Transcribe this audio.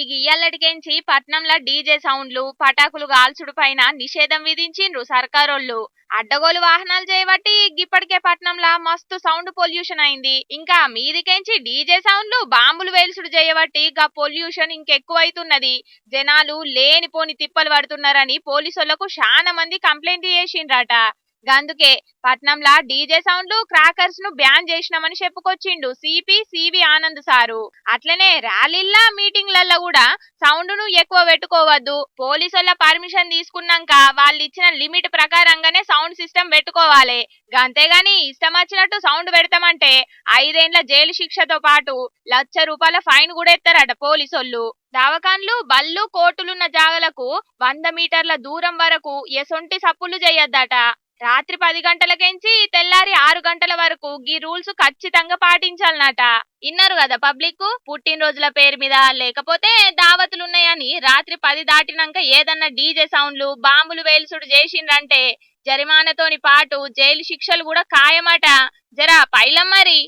ఇక ఇయ్యాలటికెంచి పట్నంలో డీజే సౌండ్లు పటాకులు గాల్చుడు పైన నిషేధం విధించిండ్రు సర్కారోళ్ళు. అడ్డగోలు వాహనాలు చేయబట్టి ఇప్పటికే పట్నంలో మస్తు సౌండ్ పొల్యూషన్ అయింది. ఇంకా మీదికేంచి డీజే సౌండ్లు బాంబులు వేల్చుడు చేయబట్టి గా పొల్యూషన్ ఇంకెక్కువైతున్నది. జనాలు లేనిపోని తిప్పలు పడుతున్నారని పోలీసులకు చాలా మంది కంప్లైంట్ చేసిండ్రట. గందుకే పట్నంలా డీజే సౌండ్లు క్రాకర్స్ను బ్యాన్ చేసినామని చెప్పుకొచ్చిండు సిపి సివి ఆనంద్ సారు. అట్లనే ర్యాలీల్లా మీటింగ్లల్లో కూడా సౌండ్ను ఎక్కువ పెట్టుకోవద్దు. పోలీసుల పర్మిషన్ తీసుకున్నాక వాళ్ళు ఇచ్చిన లిమిట్ ప్రకారంగానే సౌండ్ సిస్టమ్ పెట్టుకోవాలి. అంతేగాని ఇష్టం వచ్చినట్టు సౌండ్ పెడతామంటే ఐదేండ్ల జైలు శిక్షతో పాటు లక్ష రూపాయల ఫైన్ కూడా ఎత్తారట పోలీసోళ్ళు. దవాఖాన్లు బళ్ళు కోర్టులున్న జాగలకు వంద మీటర్ల దూరం వరకు ఎసొంటి సప్పులు చేయొద్దట. రాత్రి పది గంటలకెంచి తెల్లారి ఆరు గంటల వరకు ఈ రూల్స్ ఖచ్చితంగా పాటించాలన్నట. ఇన్నారు కదా పబ్లిక్ పుట్టినరోజుల పేరు మీద లేకపోతే దావతులు ఉన్నాయని రాత్రి పది దాటినాక ఏదన్నా డీజే సౌండ్లు బాంబులు వేల్సుడు చేసిండ్రంటే జరిమానాతోని పాటు జైలు శిక్షలు కూడా ఖాయమట. జరా పైలం మరి.